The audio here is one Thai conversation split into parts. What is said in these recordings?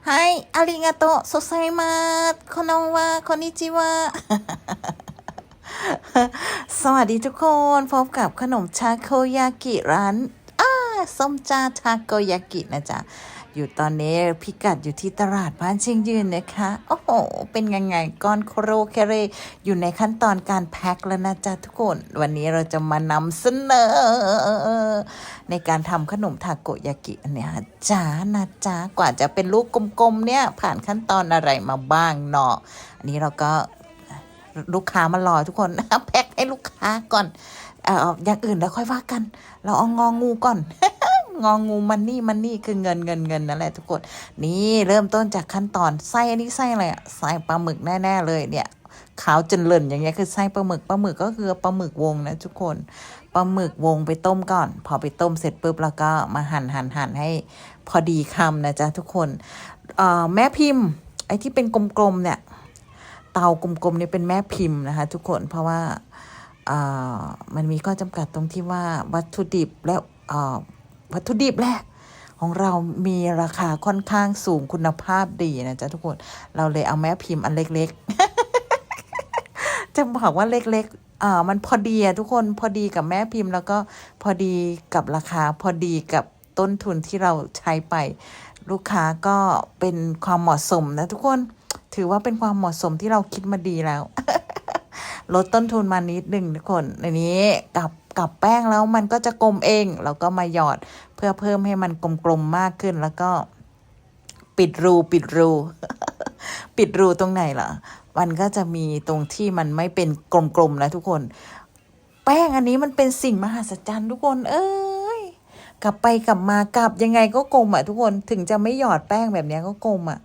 はい、ありがとう。そさいます。こんばんは、こんにちは สวัสดีทุกคน พบกับขนมชาโคยากิร้านอ้าส้มจาทาโกยากินะจ๊ะ อยู่ตอนนี้พิกัดอยู่ที่ตลาดบ้านเชียงยืนนะคะ โอ้โห เป็นยังไงก้อนโครเคเรอยู่ในขั้นตอนการแพ็คแล้วนะจ๊ะทุกคน วันนี้เราจะมานำเสนอ ในการทำขนมทาโกยากิอันเนี่ยจ้านะจ๊ะกว่าจะเป็นลูกกลมๆเนี่ยผ่านขั้นตอนอะไรมาบ้างเนาะอันนี้เราก็ลูกค้ามารอทุกคนแพ็คให้ลูกค้าก่อน เอออย่างอื่นแล้วค่อยว่ากัน เราเอางองงูก่อน งองูมันนี่มันนี่คือเงินเงินเงินนั่นแหละทุกคน นี่เริ่มต้นจากขั้นตอนไส้อันนี้ไส้อะไรอะไส้ปลาหมึกแน่ ๆ เลยเนี่ยขาวจนเลินอย่างเงี้ยคือไส้ปลาหมึกปลาหมึกก็คือปลาหมึกวงนะทุกคนปลาหมึกวงไปต้มก่อน พอไปต้มเสร็จปุ๊บแล้วก็มาหั่นหั่นหั่นให้พอดีคำนะจ๊ะทุกคนเอ่อแม่พิมพ์ ไอ้ที่เป็นกลมๆเนี่ยเตากลมๆนี่เป็นแม่พิมพ์นะคะ ทุกคนเพราะว่าเอ่อมันมีข้อจำกัดตรงที่ว่าวัตถุดิบและเอ่อ วัตถุดิบแรกของเรามีราคาค่อนข้างสูงคุณภาพดีนะจ๊ะทุกคน เราเลยเอาแม่พิมพ์อันเล็กๆ จะบอกว่าเล็กๆอ่ามันพอดีอะทุกคนพอดีกับแม่พิมพ์แล้วก็พอดีกับราคาพอดีกับต้นทุนที่เราใช้ไป ลูกค้าก็เป็นความเหมาะสมนะทุกคนถือว่าเป็นความเหมาะสมที่เราคิดมาดีแล้ว ลดต้นทุนมานิดหนึ่งทุกคนในนี้กับกับแป้งแล้วมันก็จะกลมเองเราก็มาหยอดเพื่อเพิ่มให้มันกลมๆมมากขึ้นแล้วก็ ปิดรูปิดรู ปิดรูตรงไหนล่ะมันก็จะมีตรงที่มันไม่เป็นกลมๆนะทุกคน แป้งอันนี้มันเป็นสิ่งมหัศจรรย์ทุกคน เอ้ยกลับไปกลับมากลับยังไงก็กลมอะทุกคนถึงจะไม่หยอดแป้งแบบนี้ก็กลมอะ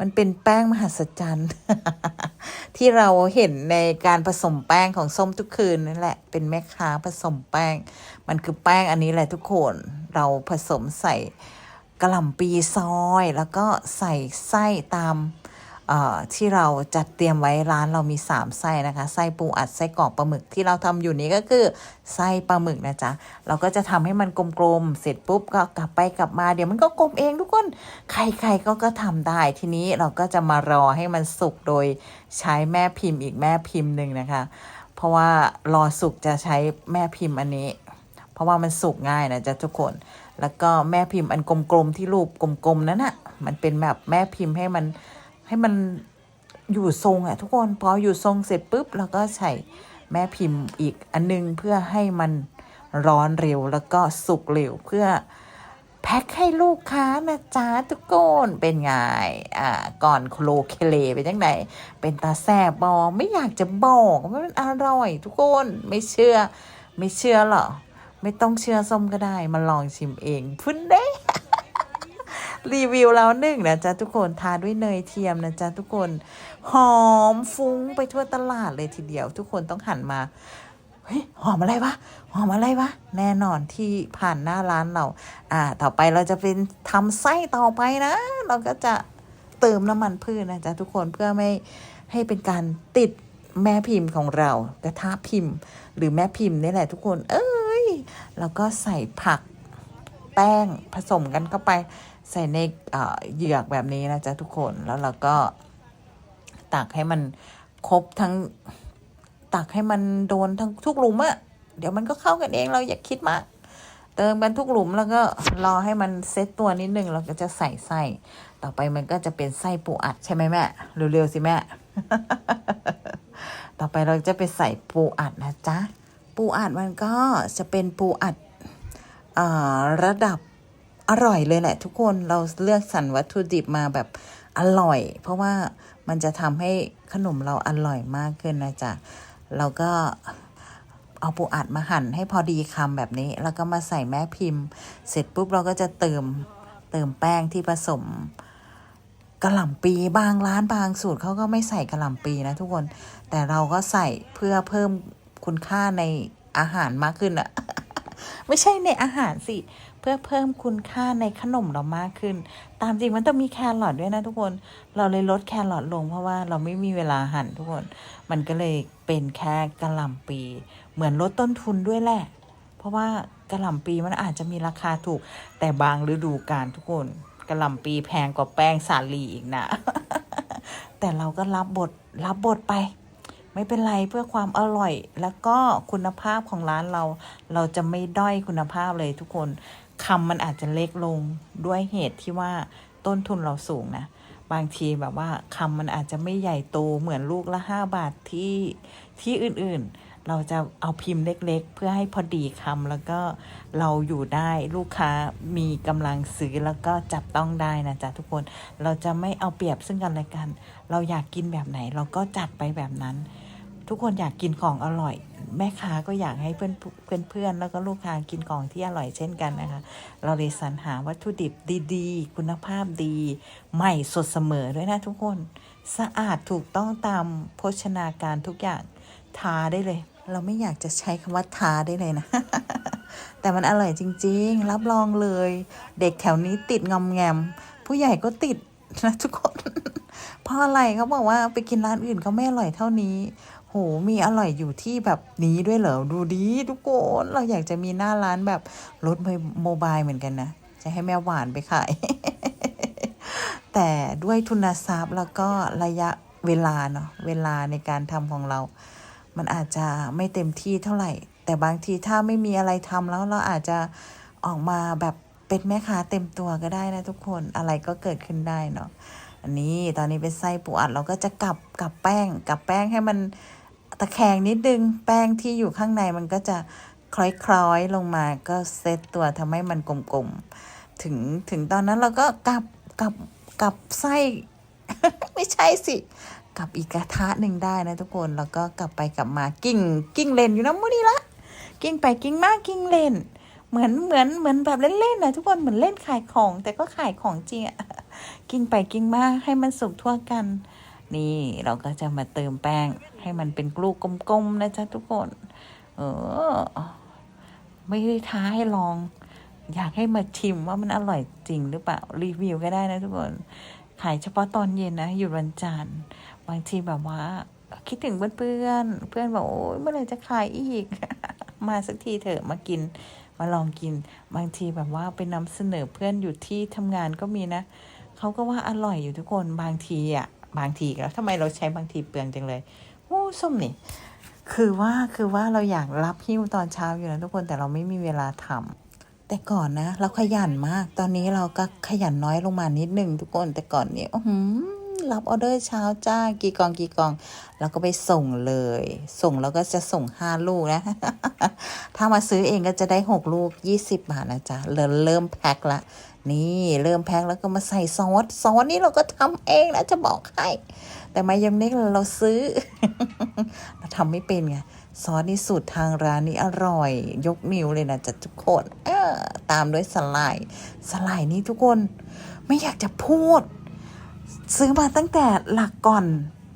มันเป็นแป้งมหัศจรรย์ ที่เราเห็นในการผสมแป้งของส้มทุกคืนนั่นแหละ เป็นแม่ค้าผสมแป้ง มันคือแป้งอันนี้แหละทุกคน เราผสมใส่กระหล่ำปีซอย แล้วก็ใส่ไส้ตาม ที่เราจัดเตรียมไว้ร้านเรามี 3 ไส้นะคะไส้ปูอัดไส้กรอกปลาหมึกที่เราทำอยู่นี้ก็คือไส้ปลาหมึกนะจ๊ะเราก็จะทำให้มันกลมๆเสร็จปุ๊บก็กลับไปกลับมาเดี๋ยวมันก็กลมเองทุกคนใครๆก็ก็ทำได้ทีนี้เราก็จะมารอให้มันสุกโดยใช้แม่พิมพ์อีกแม่พิมพ์หนึ่งนะคะ เพราะว่ารอสุกจะใช้แม่พิมพ์อันนี้ เพราะว่ามันสุกง่ายนะจ๊ะทุกคนแล้วก็แม่พิมพ์อันกลมๆที่รูปกลมๆนั้นอะ่ะมันเป็นแบบแม่พิมพ์ให้มัน ให้มันอยู่ทรงอะทุกคนพออยู่ทรงเสร็จปุ๊บเราก็ใส่แม่พิมพ์อีกอันนึงเพื่อให้มันร้อนเร็วแล้วก็สุกเร็วเพื่อแพ็คให้ลูกค้านะจ๊ะทุกคนเป็นไงอ่าก่อนโคลเคเลเป็นยังไงเป็นตาแซบบอไม่อยากจะบอกว่ามันอร่อย ทุกคนไม่เชื่อ ไม่เชื่อหรอ ไม่ต้องเชื่อส้มก็ได้มาลองชิมเองพุ่นเด้ รีวิวแล้วหนึ่งนะจ๊ะทุกคนทานด้วยเนยเทียมนะจ๊ะทุกคนหอมฟุ้งไปทั่วตลาดเลยทีเดียวทุกคนต้องหันมาเฮ้ยหอมอะไรวะหอมอะไรวะแน่นอนที่ผ่านหน้าร้านเรา อ่า ต่อไปเราจะเป็นทำไส้ต่อไปนะ เราก็จะเติมน้ำมันพืชนะจ๊ะทุกคนเพื่อไม่ให้เป็นการติดแม่พิมพ์ของเรากระทะพิมพ์ หรือแม่พิมพ์นี่แหละทุกคน เอ้ยแล้วก็ใส่ผักแป้งผสมกันเข้าไป ใส่ในเหยือกแบบนี้นะจ๊ะทุกคนแล้วเราก็ตักให้มันครบทั้งตักให้มันโดนทั้งทุกหลุมอะเดี๋ยวมันก็เข้ากันเองเราอย่าคิดมาก เติมกันทุกหลุมแล้วก็รอให้มันเซตตัวนิดนึงเราก็จะใส่ไส้ต่อไปมันก็จะเป็นไส้ปูอัดใช่ไหมแม่เร็วๆสิแม่ ต่อไปเราจะไปใส่ปูอัดนะจ๊ะปูอัดมันก็จะเป็นปูอัดอระดับ อร่อยเลยแหละ ทุกคนเราเลือกสรรวัตถุดิบมาแบบอร่อย เพราะว่ามันจะทำให้ขนมเราอร่อยมากขึ้นนะจ๊ะเราก็เอาปูอัดมาหั่นให้พอดีคำแบบนี้ แล้วก็มาใส่แม่พิมพ์ เสร็จปุ๊บเราก็จะเติมเติมแป้งที่ผสมกระหล่ำปีบางร้านบางสูตรเขาก็ไม่ใส่กระหล่ำปีนะทุกคน แต่เราก็ใส่เพื่อเพิ่มคุณค่าในอาหารมากขึ้นอะไม่ใช่ในอาหารสิ พื่อเพิ่มคุณค่าในขนมเรามากขึ้น ตามจริงมันต้องมีแครอทด้วยนะทุกคน เราเลยลดแครอทลงเพราะว่าเราไม่มีเวลาหั่นทุกคน มันก็เลยเป็นแค่กระหล่ำปี เหมือนลดต้นทุนด้วยแหละ เพราะว่ากระหล่ำปีมันอาจจะมีราคาถูก แต่บางฤดูกาลทุกคนกระหล่ำปีแพงกว่าแป้งสาลีอีกนะ แต่เราก็รับบทรับบทไปไม่เป็นไรเพื่อความอร่อย แล้วก็คุณภาพของร้านเรา เราจะไม่ด้อยคุณภาพเลยทุกคน คำมันอาจจะเล็กลงด้วยเหตุที่ว่าต้นทุนเราสูงนะ บางทีแบบว่าคำมันอาจจะไม่ใหญ่โตเหมือนลูกละห้าบาทที่ที่อื่นๆ เราจะเอาพิมพ์เล็กๆ เพื่อให้พอดีคำแล้วก็เราอยู่ได้ลูกค้ามีกำลังซื้อแล้วก็จับต้องได้นะจ๊ะทุกคน เราจะไม่เอาเปรียบซึ่งกันและกัน เราอยากกินแบบไหนเราก็จัดไปแบบนั้น ทุกคนอยากกินของอร่อย แม่ค้าก็อยากให้เพื่อนเพื่อนเพื่อนแล้วก็ลูกค้ากินของที่อร่อยเช่นกันนะคะ เราเลยสรรหาวัตถุดิบดีๆ คุณภาพดี ใหม่สดเสมอด้วยนะทุกคนสะอาดถูกต้องตามโภชนาการทุกอย่างทาได้เลย เราไม่อยากจะใช้คำว่าทาได้เลยนะ แต่มันอร่อยจริง ๆ รับรองเลย เด็กแถวนี้ติดงอมแงม ผู้ใหญ่ก็ติดนะทุกคน เพราะอะไรเขาบอกว่าไปกินร้านอื่นเขาไม่อร่อยเท่านี้ โหมีอร่อยอยู่ที่แบบนี้ด้วยเหรอ ดูดีทุกคนเราอยากจะมีหน้าร้านแบบรถโมบายเหมือนกันนะ จะให้แม่หวานไปขาย แต่ด้วยทุนทรัพย์แล้วก็ระยะเวลาเนาะเวลาในการทำของเรา มันอาจจะไม่เต็มที่เท่าไหร่ แต่บางทีถ้าไม่มีอะไรทำแล้วเราอาจจะออกมาแบบเป็นแม่ค้าเต็มตัวก็ได้นะทุกคนอะไรก็เกิดขึ้นได้เนาะอันนี้ตอนนี้เป็นไส้ปูอัดเราก็จะกลับกลับแป้งกลับแป้งให้มันะแคงนิดนึง แป้งที่อยู่ข้างในมันก็จะคล้อยๆลงมาก็เซตตัวทำให้มันกลมๆ ถึงถึงตอนนั้นเราก็กลับกลับกลับไส้ ไม่ใช่สิกลับอีกกระทะหนึ่งได้นะทุกคนแล้วก็กลับไปกลับมากิ้งกิ้งเลนอยู่นะมูนี่ละกิ้งไปกิ้งมากิ้งเลนเหมือนเหมือนเหมือนแบบเล่นๆนะทุกคนเหมือนเล่นขายของ แต่ก็ขายของจริงอะกิ้งไปกิ้งมาให้มันสุกทั่วกัน นี่เราก็จะมาเติมแป้งให้มันเป็นกลูกกลมๆนะจ๊ะทุกคน เออ ไม่ได้ท้าให้ลอง อยากให้มาชิมว่ามันอร่อยจริงหรือเปล่า รีวิวก็ได้นะทุกคน ขายเฉพาะตอนเย็นนะอยู่วันจันทร์ บางทีแบบว่า คิดถึงเพื่อนเพื่อนเพื่อนบอกโอ้ยเมื่อไหร่จะขายอีก มาสักทีเถอะมากินมาลองกินบางทีแบบว่าไปนำเสนอเพื่อนอยู่ที่ทำงานก็มีนะเขาก็ว่าอร่อยอยู่ทุกคนบางทีอะ บางทีแล้วทำไมเราใช้บางทีเปลืองจังเลยโอ้ส้มนี่ คือว่าคือว่าเราอยากรับหิ้วตอนเช้าอยู่นะทุกคนแต่เราไม่มีเวลาทำแต่ก่อนนะ เราขยันมาก ตอนนี้เราก็ขยันน้อยลงมานิดหนึ่งทุกคนแต่ก่อนเนี่ยอื้อหืรับออเดอร์เช้าจ้ากี่กองกี่กองเราก็ไปส่งเลย ส่งแล้วก็จะส่งห้าลูกนะ ถ้ามาซื้อเองก็จะได้หกลูกยี่สิบบาทนะจ๊ะเริ่มเริ่มแพ็คละ นี่เริ่มแพ็คแล้วก็มาใส่ซอสซอสนี่เราก็ทำเองนะจะบอกให้ แต่มายองเนสเราซื้อ เราทำไม่เป็นไงซอสนี่สูตรทางร้านนี่อร่อย ยกนิ้วเลยนะจ๊ะทุกคนเออตามด้วยสไลด์สไลด์นี่ทุกคน ไม่อยากจะพูด ซื้อมาตั้งแต่หลักก่อน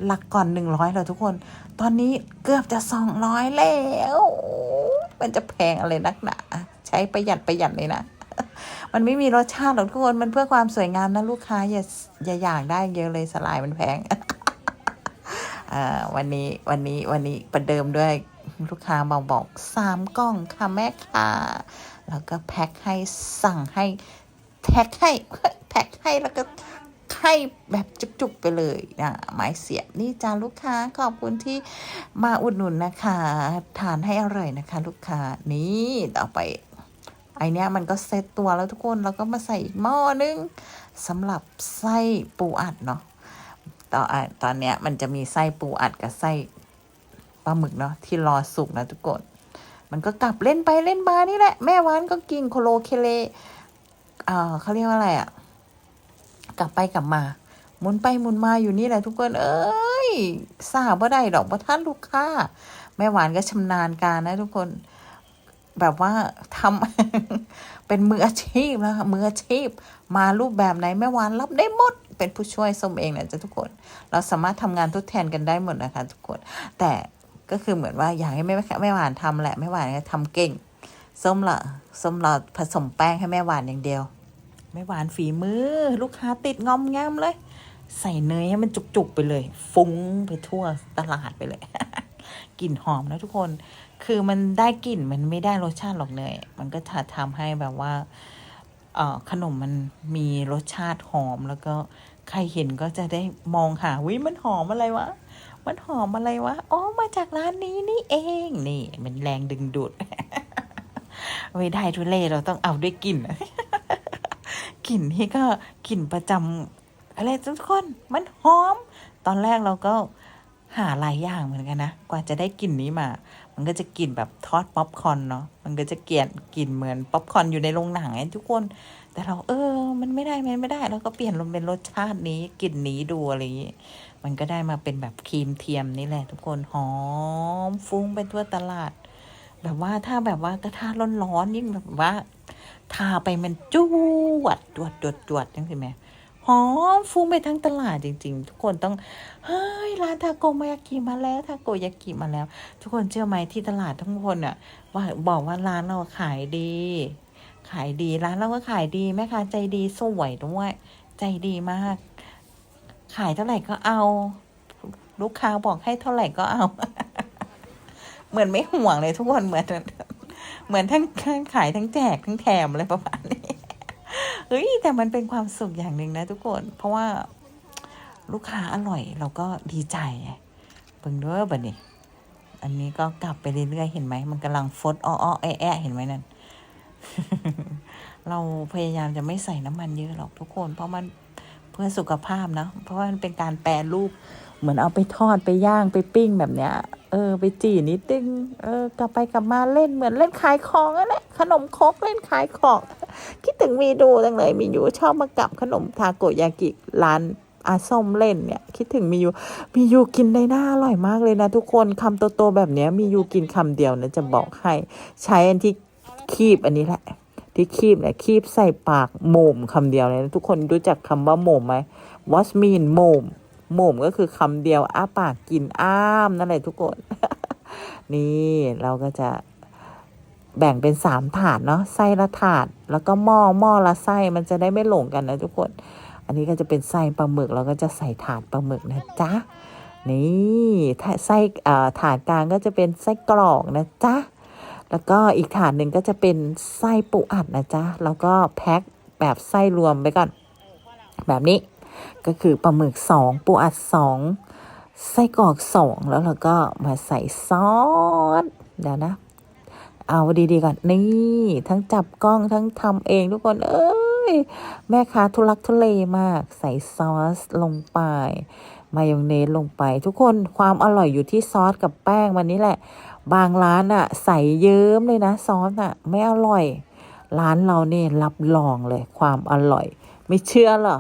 หลักก่อนหนึ่งร้อยแล้วทุกคน ตอนนี้เกือบจะสองร้อยแล้ว มันจะแพงอะไรนักหนาใช้ประหยัดประหยัดเลยนะ มันไม่มีรสชาติหรอกทุกคนมันเพื่อความสวยงามนะลูกค้าอย่าอย่าอยากได้เยอะเลยสลายมันแพงวันนี้วันนี้วันนี้ประเดิมด้วยลูกค้ามาบอกสามกล้องค่ะแม่ค่ะแล้วก็แพ็คให้สั่งให้แพ็คให้แพ็คให้แล้วก็ให้แบบจุกๆไปเลยนะไม้เสียบนี่จ้าลูกค้าขอบคุณที่มาอุดหนุนนะคะ ทานให้อร่อยนะคะ ลูกค้านี่ต่อไป ไอเนี้ยมันก็เซตตัวแล้วทุกคนเราก็มาใส่อีกหม้อนึงสำหรับไส้ปูอัดเนาะตอนตอนเนี้ยมันจะมีไส้ปูอัดกับไส้ปลาหมึกเนาะที่รอสุกนะทุกคน มันก็กลับเล่นไปเล่นมานี่แหละ แม่วานก็กินโคโลเคเลอ่าเขาเรียกว่าอะไรอะ่ะ กลับไปกลับมาหมุนไปหมุนมาอยู่นี่แหละทุกคน เอ้ยทราบว่าได้ดอกว่าท่านลูกค้า แม่หวานก็ชำนาญการนะทุกคน แบบว่าทำเป็นมืออาชีพแล้วค่ะมืออาชีพ มารูปแบบไหนแม่วานรับได้หมด เป็นผู้ช่วยส้มเองนะจ๊ะทุกคน เราสามารถทำงานทดแทนกันได้หมดนะคะ ทุกคน แต่ก็คือเหมือนว่าอยากให้แม่แม่หวานทำแหละแม่หวานก็ทำเก่งส้มละส้มเราผสมแป้งให้แม่หวานอย่างเดียวแม่หวานฝีมือ ลูกค้าติดงอมแงมเลย ใส่เนยให้มันจุกๆไปเลย ฟุ้งไปทั่วตลาดไปเลย กลิ่นหอมนะทุกคน คือมันได้กลิ่นมันไม่ได้รสชาติหรอกเนยมันก็จะทำให้แบบว่าขนมมันมีรสชาติหอมแล้วก็ใครเห็นก็จะได้มองหาวิมันหอมอะไรวะ มันหอมอะไรวะ อ๋อ มาจากร้านนี้นี่เอง นี่ มันแรงดึงดูด ไม่ได้ทุเลเราต้องเอาด้วยกลิ่น กลิ่นนี่ก็กลิ่นประจำอะไรทุกคน มันหอม ตอนแรกเราก็ หาหลายอย่างเหมือนกันนะ กว่าจะได้กลิ่นนี้มา มันก็จะกลิ่นแบบทอดป๊อปคอนเนาะ มันก็จะเกลียนกลิ่นเหมือนป๊อปคอนอยู่ในโรงหนังไงทุกคน แต่เราเออ มันไม่ได้ มันไม่ได้ เราก็เปลี่ยนลงเป็นรสชาตินี้กลิ่นนี้ดูอะไรอย่างงี้ มันก็ได้มาเป็นแบบครีมเทียมนี่แหละ ทุกคน หอมฟุ้งไปทั่วตลาด แบบว่าถ้าแบบว่ากระทะร้อนๆยิ่งแบบว่า ทาไปมันจวดจวดจวดจวดจังสิแม่ หอมฟุ้งไปทั้งตลาดจริง ๆ ทุกคนต้องเฮ้ยร้านทาโกมายากิมาแล้วทาโกยากิมาแล้ว ทุกคนเชื่อไหมที่ตลาดทั้งคนอะว่าบอกว่าร้านเราขายดี ขายดีร้านเราก็ขายดีแม่ค้าใจดีสวยด้วยใจดีมาก ขายเท่าไหร่ก็เอา ลูกค้าบอกให้เท่าไหร่ก็เอา เหมือนไม่ห่วงเลยทุกคนเหมือนเหมือนทั้งขายทั้งแจกทั้งแถมอะไรประมาณนี้ เฮ้ยแต่มันเป็นความสุขอย่างหนึ่งนะทุกคน เพราะว่าลูกค้าอร่อยเราก็ดีใจไงเบิ่งด้อบัดนี้อันนี้ก็กลับไปเรื่อยๆเห็นไหม มันกำลังฟดอ้อๆแอะเห็นไหมนั่นเราพยายามจะไม่ใส่น้ำมันเยอะหรอกทุกคน เพราะมันเพื่อสุขภาพนะเพราะว่ามันเป็นการแปรรูป เหมือนเอาไปทอดไปย่างไปปิ้งแบบเนี้ย เออ ไปจีนิดนึงเออกลับไปกลับมาเล่นเหมือนเล่นขายของนั่นแหละขนมครกเล่นขายของ คิดถึงมีดูจังเลยมีอยู่ชอบมากับขนมทาโกยากิร้านอาส้มเล่นเนี่ย คิดถึงมีอยู่มีอยู่กินได้น่าอร่อยมากเลยนะทุกคนคำโตๆแบบเนี้ยมีอยู่กินคำเดียวนะจะบอกให้ใช้อันที่คีบอันนี้แหละที่คีบเนี่ยคีบใส่ปากโหม่มคำเดียวเลยนะทุกคนรู้จักคำว่าโหม่มไหม what mean โหม่ม หม่มก็คือคำเดียวอ้าปากกินอ้ามนั่นแหละทุกคน นี่เราก็จะแบ่งเป็นสามถาดเนาะไส้ละถาด แล้วก็หม้อหม้อละไส้มันจะได้ไม่หลงกันนะทุกคน อันนี้ก็จะเป็นไส้ปลาหมึกเราก็จะใส่ถาดปลาหมึกนะจ๊ะนี่ไส้อ่ถาดกลางก็จะเป็นไส้กรอกนะจ๊ะแล้วก็อีกถาดหนึ่งก็จะเป็นไส้ปูอัดนะจ๊ะแล้วก็แพ็คแบบไส้รวมไปก่อน แบบนี้ ก็คือปลาหมึกสองปูอัดสองไส้กรอกสองแล้วเราก็มาใส่ซอสเดี๋ยวนะ เอาดีๆก่อนนี่ ทั้งจับกล้องทั้งทำเองทุกคน เอ้ย แม่ค้าทุลักทุเลมาก ใส่ซอสลงไป มายองเนสลงไป ทุกคนความอร่อยอยู่ที่ซอสกับแป้งวันนี้แหละ บางร้านอะใส่เยิ้มเลยนะ ซอสอะไม่อร่อย ร้านเราเนี่ยรับรองเลยความอร่อย ไม่เชื่อหรอ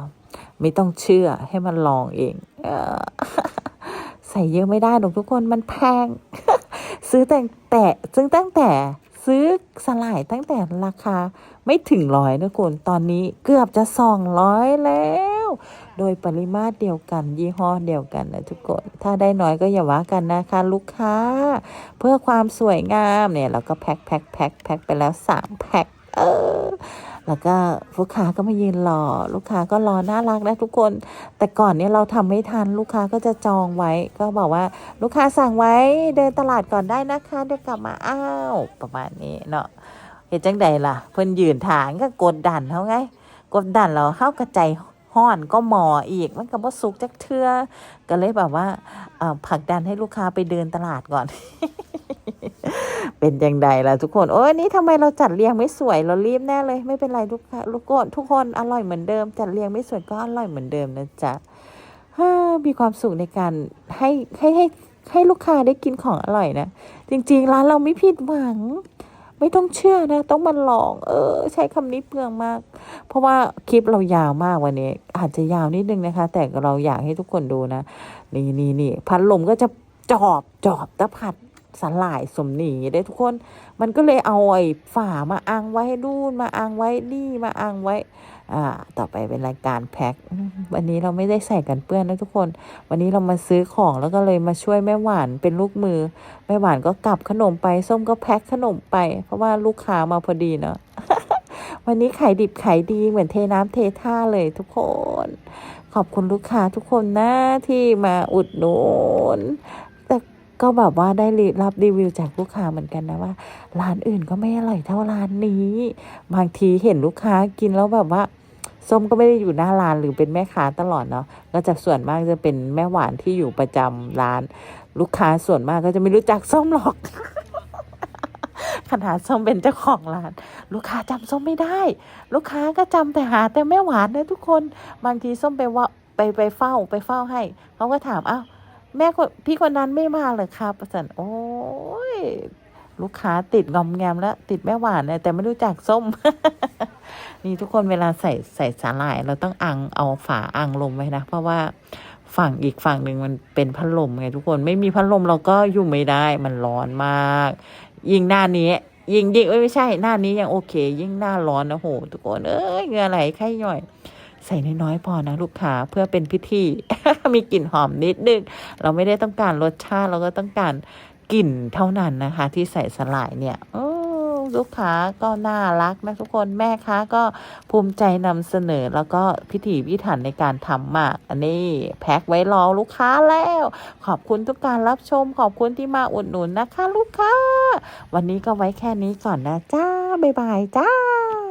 ไม่ต้องเชื่อให้มันลองเองเออใส่เยอะไม่ได้หรอกทุกคนมันแพง ซื้อแต่แต่ซึ่งตั้งแต่ซื้อสลายตั้งแต่ราคาไม่ถึงร้อยนะคุณตอนนี้เกือบจะสองร้อยแล้ว โดยปริมาตรเดียวกัน ยี่ห้อเดียวกันนะทุกคน ถ้าได้น้อยก็อย่าว่ากันนะคะ ลูกค้า เพื่อความสวยงามเนี่ยเราก็แพ็คแพ็คแพ็คแพ็คไปแล้วสามแพ็คเออ แล้วก็ลูกค้าก็มายืนรอ ลูกค้าก็รอน่ารักนะทุกคน แต่ก่อนเนี่ยเราทำไม่ทันลูกค้าก็จะจองไว้ ก็บอกว่าลูกค้าสั่งไว้เดินตลาดก่อนได้นะคะเดี๋ยวกลับมาอ้าวประมาณนี้เนาะเห็นจังใดล่ะ เพิ่นยืนถางก็กดดันเขาไง กดดันเราเข้ากระใจ ห้อนก็หมออีก มันก็บ่สุกจักเทือก็เลยแบบว่าผลักดันให้ลูกค้าไปเดินตลาดก่อน เป็นยังไงล่ะทุกคน โอ้ยนี่ทำไมเราจัดเรียงไม่สวยเรารีบแน่เลย ไม่เป็นไรทุกค่ะลูกคนทุกคนอร่อยเหมือนเดิม จัดเรียงไม่สวยก็อร่อยเหมือนเดิมนะจ๊ะมีความสุขในการให้ให้ให้ให้ลูกค้าได้กินของอร่อยนะ จริง ๆ ร้านเราไม่ผิดหวัง ไม่ต้องเชื่อนะ ต้องมาลอง เออ ใช้คำนี้เปลืองมาก เพราะว่าคลิปเรายาวมากวันนี้ อาจจะยาวนิดนึงนะคะ แต่เราอยากให้ทุกคนดูนะ นี่นี่นี่พัดลมก็จะจอบจอบตะผัดสลายสมหนีได้ทุกคน มันก็เลยเอาไอ้ฝามาอังไว้ให้ดูนมาอังไว้นี่มาอังไว้ อ่าต่อไปเป็นรายการแพ็ควันนี้เราไม่ได้ใส่กันเปื้อนนะทุกคน วันนี้เรามาซื้อของแล้วก็เลยมาช่วยแม่หวานเป็นลูกมือ แม่หวานก็กลับขนมไปส้มก็แพ็คขนมไป เพราะว่าลูกค้ามาพอดีเนาะวันนี้ขายดิบขายดีเหมือนเทน้ำเทท่าเลยทุกคน ขอบคุณลูกค้าทุกคนนะที่มาอุดหนุนแต่ก็แบบว่าได้รับรีวิวจากลูกค้าเหมือนกันนะว่า ร้านอื่นก็ไม่อร่อยเท่าร้านนี้ บางทีเห็นลูกค้ากินแล้วแบบว่า ส้มก็ไม่ได้อยู่หน้าร้านหรือเป็นแม่ค้าตลอดเนาะก็จะส่วนมากจะเป็นแม่หวานที่อยู่ประจำร้าน ลูกค้าส่วนมากก็จะไม่รู้จักส้มหรอกขนาดส้มเป็นเจ้าของร้าน ลูกค้าจำส้มไม่ได้ ลูกค้าก็จำแต่หาแต่แม่หวานนะทุกคนบางทีส้มไปว่าไปไปเฝ้าไปเฝ้าให้เขาก็ถามอ้าวแม่คนพี่คนนั้นไม่มาเลยครับประสันโอ้ย ลูกค้าติดงอมแงมแล้วติดแม่หวานเนี่ยแต่ไม่รู้จักส้ม นี่ทุกคนเวลาใส่ใส่สาหร่าย เราต้องอังเอาฝาอังลมไว้นะ เพราะว่าฝั่งอีกฝั่งหนึ่งมันเป็นพัดลมไงทุกคนไม่มีพัดลมเราก็อยู่ไม่ได้มันร้อนมาก ยิ่งหน้านี้ยิ่งยิ่งไม่ใช่หน้านี้ยังโอเค ยิ่งหน้าร้อนนะโหทุกคนเอ้ยเหงื่อไหลไข้ย่อยใส่น้อยๆพอนะลูกค้าเพื่อเป็นพิธี มีกลิ่นหอมนิดนึง เราไม่ได้ต้องการรสชาติเราก็ต้องการ กลิ่นเท่านั้นนะคะ ที่ใส่สลายเนี่ยลูกค้าก็น่ารักนะทุกคนแม่ค้าก็ภูมิใจนำเสนอแล้วก็พิถีพิถันในการทำมาก อันนี้แพ็คไว้รอลูกค้าแล้ว ขอบคุณทุกการรับชม ขอบคุณที่มาอุดหนุนนะคะ ลูกค้า วันนี้ก็ไว้แค่นี้ก่อนนะจ้า บ๊ายบายจ้า